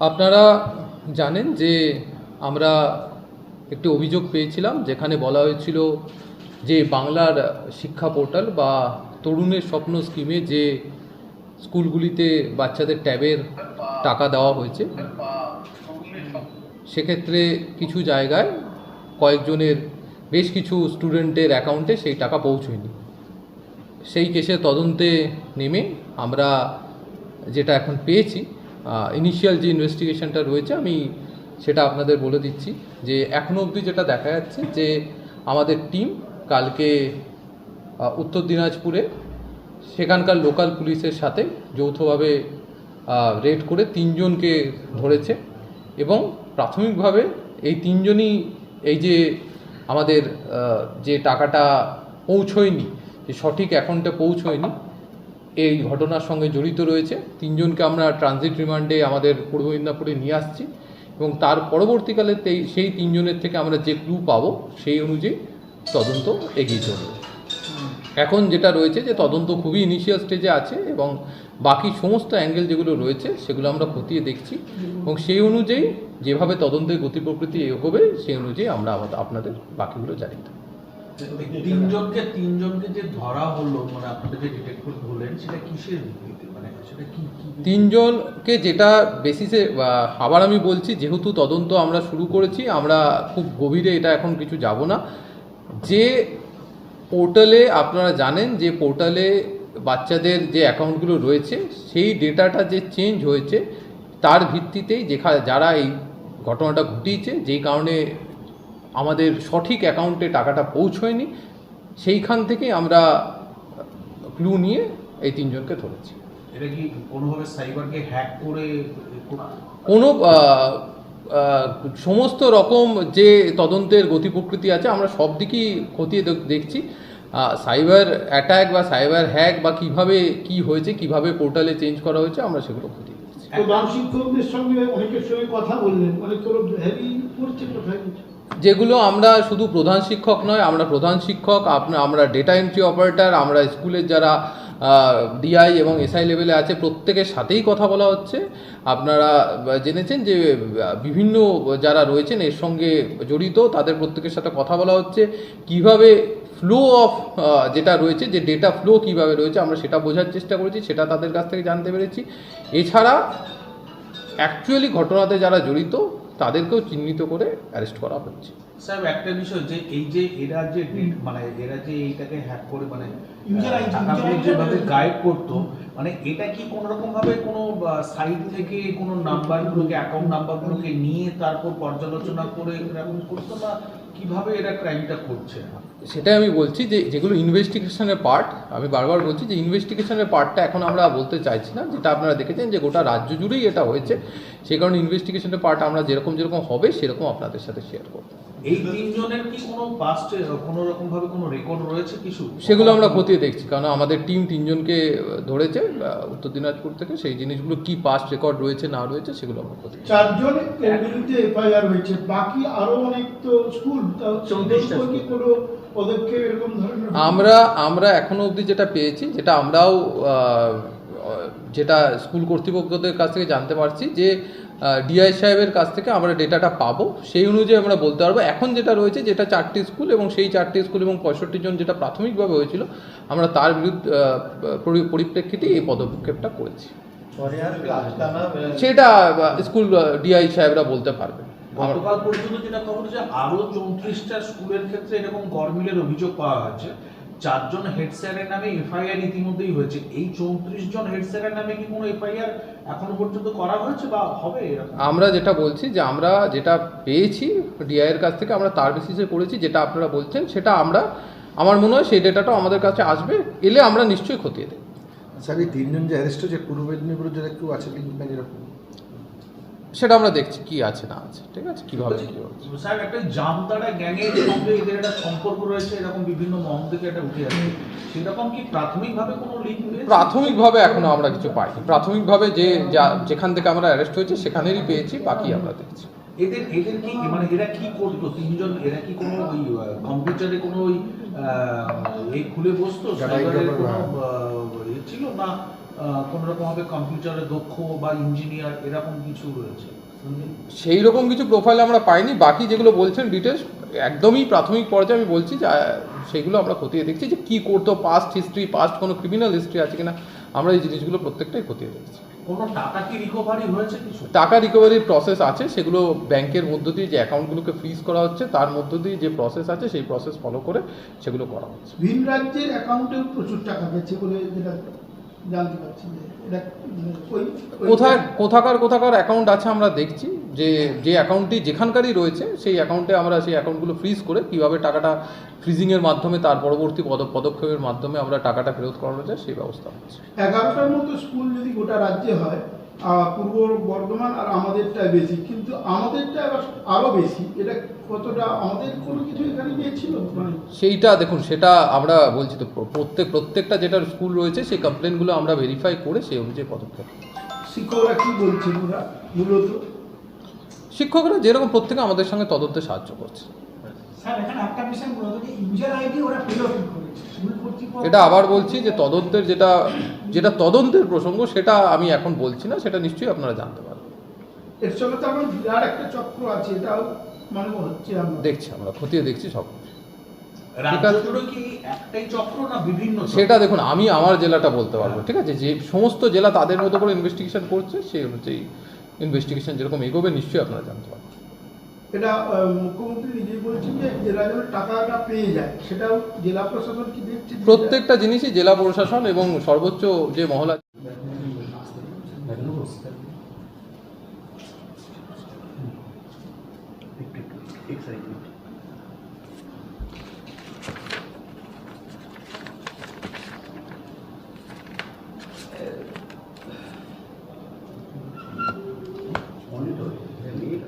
আপনারা জানেন যে আমরা একটি অভিযোগ পেয়েছিলাম যেখানে বলা হয়েছিল যে বাংলার শিক্ষা পোর্টাল বা তরুণের স্বপ্ন স্কিমে যে স্কুলগুলিতে বাচ্চাদের ট্যাবের টাকা দেওয়া হয়েছে, সেক্ষেত্রে কিছু জায়গায় কয়েকজনের বেশ কিছু স্টুডেন্টের অ্যাকাউন্টে সেই টাকা পৌঁছয়নি। সেই কেসে তদন্তে নেমে আমরা যেটা এখন পেয়েছি ইনিশিয়াল যে ইনভেস্টিগেশনটা রয়েছে, আমি সেটা আপনাদের বলে দিচ্ছি যে এখনও অবধি যেটা দেখা যাচ্ছে যে আমাদের টিম কালকে উত্তর দিনাজপুরে সেখানকার লোকাল পুলিশের সাথে যৌথভাবে রেড করে তিনজনকে ধরেছে এবং প্রাথমিকভাবে এই তিনজনই এই যে আমাদের যে টাকাটা পৌঁছয়নি, যে সঠিক অ্যাকাউন্টে পৌঁছয়নি এই ঘটনার সঙ্গে জড়িত রয়েছে। তিনজনকে আমরা ট্রানজিট রিমান্ডে আমাদের পূর্ব মেদিনীপুরে নিয়ে আসছি এবং তার পরবর্তীকালে সেই তিনজনের থেকে আমরা যে ক্লু পাবো, সেই অনুযায়ী তদন্ত এগিয়ে চলবে। এখন যেটা রয়েছে যে তদন্ত খুবই ইনিশিয়াল স্টেজে আছে এবং বাকি সমস্ত অ্যাঙ্গেল যেগুলো রয়েছে, সেগুলো আমরা খতিয়ে দেখছি এবং সেই অনুযায়ী যেভাবে তদন্তের গতি প্রকৃতি এগোবে, সেই অনুযায়ী আমরা আমাদের আপনাদের বাকিগুলো জানিয়ে তিনজনকে তিনজনকে যে ধরা হলো মানে আপনাদের যে ডিটেক্ট করে ধরলেন সেটা কিসের ভিত্তিতে? মানে সেটা কি কি তিনজনকে যেটা বেসিসে আবার আমি বলছি যেহেতু তদন্ত আমরা শুরু করেছি আমরা খুব গভীরে এটা এখন কিছু যাব না। যে পোর্টালে আপনারা জানেন যে পোর্টালে বাচ্চাদের যে অ্যাকাউন্টগুলো রয়েছে সেই ডেটাটা যে চেঞ্জ হয়েছে তার ভিত্তিতেই যেখানে যারা এই ঘটনাটা ঘটিয়েছে যেই কারণে আমাদের সঠিক অ্যাকাউন্টে টাকাটা পৌঁছয়নি সেইখান থেকে আমরা ক্লু নিয়ে এই তিনজনকে ধরেছি। এটা কি কোনোভাবে সাইবারকে হ্যাক করে কোনো সমস্ত রকম যে তদন্তের গতি প্রকৃতি আছে আমরা সব দিকেই খতিয়ে দেখছি। সাইবার অ্যাটাক বা সাইবার হ্যাক বা কীভাবে কি হয়েছে কীভাবে পোর্টালে চেঞ্জ করা হয়েছে আমরা সেগুলো খতিয়ে দেখছি। প্রধান শিক্ষকদের সঙ্গে অনেকের সঙ্গে কথা বললেন অনেক হেভি কিছু যেগুলো আমরা শুধু প্রধান শিক্ষক নয়, আমরা প্রধান শিক্ষক আমরা ডেটা এন্ট্রি অপারেটর আমরা স্কুলের যারা ডিআই এবং এসআই লেভেলে আছে, প্রত্যেকের সাথেই কথা বলা হচ্ছে। আপনারা জেনেছেন যে, বিভিন্ন যারা রয়েছেন, এর সঙ্গে জড়িত, তাদের প্রত্যেকের সাথে কথা বলা হচ্ছে। কীভাবে ফ্লো অফ যেটা রয়েছে, যে ডেটা ফ্লো কীভাবে রয়েছে, আমরা সেটা বোঝার চেষ্টা করেছি, সেটা তাদের কাছ থেকে জানতে পেরেছি। এছাড়া অ্যাকচুয়ালি ঘটনাতে যারা জড়িত তাদেরকেও চিহ্নিত করে অ্যারেস্ট করা হচ্ছে। স্যার একটা বিষয় যে এই যে এরা যে মানে এরা যে এইটাকে হ্যাক করে মানে যেভাবে গাইড করতো মানে এটা কি কোন রকম ভাবে কোনো সাইট থেকে কোনো নাম্বারগুলোকে অ্যাকাউন্ট নাম্বারগুলোকে নিয়ে তারপর পর্যালোচনা করে এরকম করতো না কীভাবে এরা ক্রাইমটা করছে? সেটাই আমি বলছি যে যেগুলো ইনভেস্টিগেশনের পার্ট, আমি বারবার বলছি যে ইনভেস্টিগেশনের পার্টটা এখন আমরা বলতে চাইছি না, যেটা আপনারা দেখেছেন যে গোটা রাজ্য জুড়েই এটা হয়েছে। সেই কারণে ইনভেস্টিগেশনের পার্ট আমরা যেরকম যেরকম হবে, সেরকম আপনাদের সাথে শেয়ার করব। এই তিনজনের কি কোনো পাস্টে কোনো রকম ভাবে কোনো রেকর্ড রয়েছে কিছু? সেগুলো আমরা খতিয়ে দেখছি কারণ আমাদের টিম তিনজনকে ধরেছে উত্তর দিনাজপুর থেকে সেই জিনিসগুলো কি পাস্ট রেকর্ড রয়েছে না রয়েছে সেগুলো আমরা খতিয়ে চারজন বিরুদ্ধে এফআইআর হয়েছে বাকি আরও অনেক তো স্কুল কোনো পদক্ষেপ এরকম ধরনের? আমরা আমরা এখনও অবধি যেটা পেয়েছি যেটা আমরাও যেটা স্কুল কর্তৃপক্ষদের কাছ থেকে জানতে পারছি যে ডিআই সাহেবের কাছ থেকে আমরা ডেটাটা পাবো। সেই অনুযায়ী আমরা বলতে পারব এখন যেটা রয়েছে যেটা চারটি স্কুল এবং সেই চারটি স্কুল এবং পঁয়ষট্টি জন যেটা প্রাথমিকভাবে হয়েছিল আমরা তার বিরুদ্ধে পরিপ্রেক্ষিতে এই পদক্ষেপটা করেছি। সেটা স্কুল ডিআই সাহেবরা বলতে পারবে গতকাল পর্যন্ত যেটা খবর যে আরও চৌত্রিশটা স্কুলের ক্ষেত্রে এরকম গরমিলের অভিযোগ পাওয়া হয়েছে চারজন হেড স্যারের নামে এফআইআর ইতিমধ্যেই হয়েছে। এই চৌত্রিশ জন হেড স্যারের নামে কি কোনো এফআইআর এখনও পর্যন্ত করা হয়েছে বা হবে আমরা যেটা বলছি যে আমরা যেটা পেয়েছি ডিআইয়ের কাছ থেকে আমরা তার বেসিসে করেছি যেটা আপনারা বলছেন সেটা আমরা আমার মনে হয় সেই ডেটাটাও আমাদের কাছে আসবে এলে আমরা নিশ্চয়ই খতিয়ে দেব স্যার এই তিনজন যে অ্যারেস্ট হয়েছে পূর্ব মেদিনীপুরের যারা কেউ আছে লিঙ্ক এরকম সেটা আমরা দেখছি কি আছে না আছে ঠিক আছে? কীভাবে কি। স্যার একটা জামতারা গ্যাংয়ের সঙ্গে এদের একটা সম্পর্ক রয়েছে এরকম বিভিন্ন মহল থেকে এটা উঠে আসছে সেরকম কি প্রাথমিকভাবে কোনো লিঙ্ক প্রাথমিকভাবে এখনও আমরা কিছু পাইনি। প্রাথমিকভাবে যে যা- যেখান থেকে আমরা অ্যারেস্ট হয়েছে সেখানেরই পেয়েছি বাকি আমরা দেখছি। এদের এদের কি মানে এরা কি করতো? তিনজন এরা কি কোনো ওই কম্পিউটারে কোনো ওই এই খুলে বসতো? হ্যাঁ। ইয়ে ছিল না? কোনো রকমভাবে কম্পিউটারে দক্ষ বা ইঞ্জিনিয়ার এরকম কিছু রয়েছে? সেই রকম কিছু প্রোফাইল আমরা পাইনি। বাকি যেগুলো বলছেন ডিটেলস একদমই প্রাথমিক পর্যায়ে আমি বলছি যে সেগুলো আমরা খতিয়ে দেখছি যে কী করতো পাস্ট হিস্ট্রি পাস্ট কোনো ক্রিমিনাল হিস্ট্রি আছে কিনা আমরা এই জিনিসগুলো প্রত্যেকটাই খতিয়ে দেখছি। টাকা কি রিকভারি হয়েছে কিছু? টাকা রিকভারির প্রসেস আছে সেগুলো ব্যাংকের মধ্য দিয়ে যে অ্যাকাউন্টগুলোকে ফ্রিজ করা হচ্ছে তার মধ্য দিয়ে যে প্রসেস আছে সেই প্রসেস ফলো করে সেগুলো করা হচ্ছে। ভিন রাজ্যের অ্যাকাউন্টেও প্রচুর টাকা গেছে বলে যেটা জানতে পারছি যে এটা মানে কোথায় কোথাকার কোথাকার অ্যাকাউন্ট আছে আমরা দেখছি। যে যে অ্যাকাউন্টটি যেখানকারই রয়েছে সেই অ্যাকাউন্টে আমরা সেই অ্যাকাউন্টগুলো ফ্রিজ করে কীভাবে টাকাটা ফ্রিজিংয়ের মাধ্যমে তার পরবর্তী পদ পদক্ষেপের মাধ্যমে আমরা টাকাটা ফেরত করানো যায় সেই ব্যবস্থা হচ্ছে। এগারোটার মতো স্কুল যদি গোটা রাজ্যে হয় পূর্ব বর্ধমান আর আমাদেরটা বেশি। কিন্তু আমাদেরটা এবার আরও বেশি। এটা কতটা আমাদের কোনো কিছু এখানে নিয়েছিল মানে সেইটা দেখুন সেটা আমরা বলছি তো প্রত্যেক প্রত্যেকটা যেটা স্কুল রয়েছে সেই কমপ্লেনগুলো আমরা ভেরিফাই করে সেই অনুযায়ী পদক্ষেপ। শিক্ষকরা কি বলছেন ওরা? মূলত? শিক্ষকরা যেরকম প্রত্যেকে আমাদের সঙ্গে তদন্তে সাহায্য করছে। এটা আবার বলছি যে তদন্তের যেটা যেটা তদন্তের প্রসঙ্গ সেটা আমি এখন বলছি না সেটা নিশ্চয়ই আপনারা জানতে পারবেন এর সঙ্গে তো আমার বিরাট একটা চক্র আছে এটাও মানে হচ্ছে আমরা দেখছি আমরা খতিয়ে দেখছি সব কিছু। রাজ্য আছে। জুড়ে কি একটাই চক্র না বিভিন্ন চক্র? সেটা দেখুন আমি আমার জেলাটা বলতে পারব ঠিক আছে যে সমস্ত জেলা তাদের মতো করে ইনভেস্টিগেশন করছে সেই অনুযায়ী ইনভেস্টিগেশন যেরকম এগোবে নিশ্চয়ই আপনারা জানতে পারবেন এটা মুখ্যমন্ত্রী নিজেই বলছেন যে জেলা যেন টাকাটা পেয়ে যায় সেটাও জেলা প্রশাসন কি দেখছে প্রত্যেকটা জিনিসই জেলা প্রশাসন এবং সর্বোচ্চ যে মহলা excitement.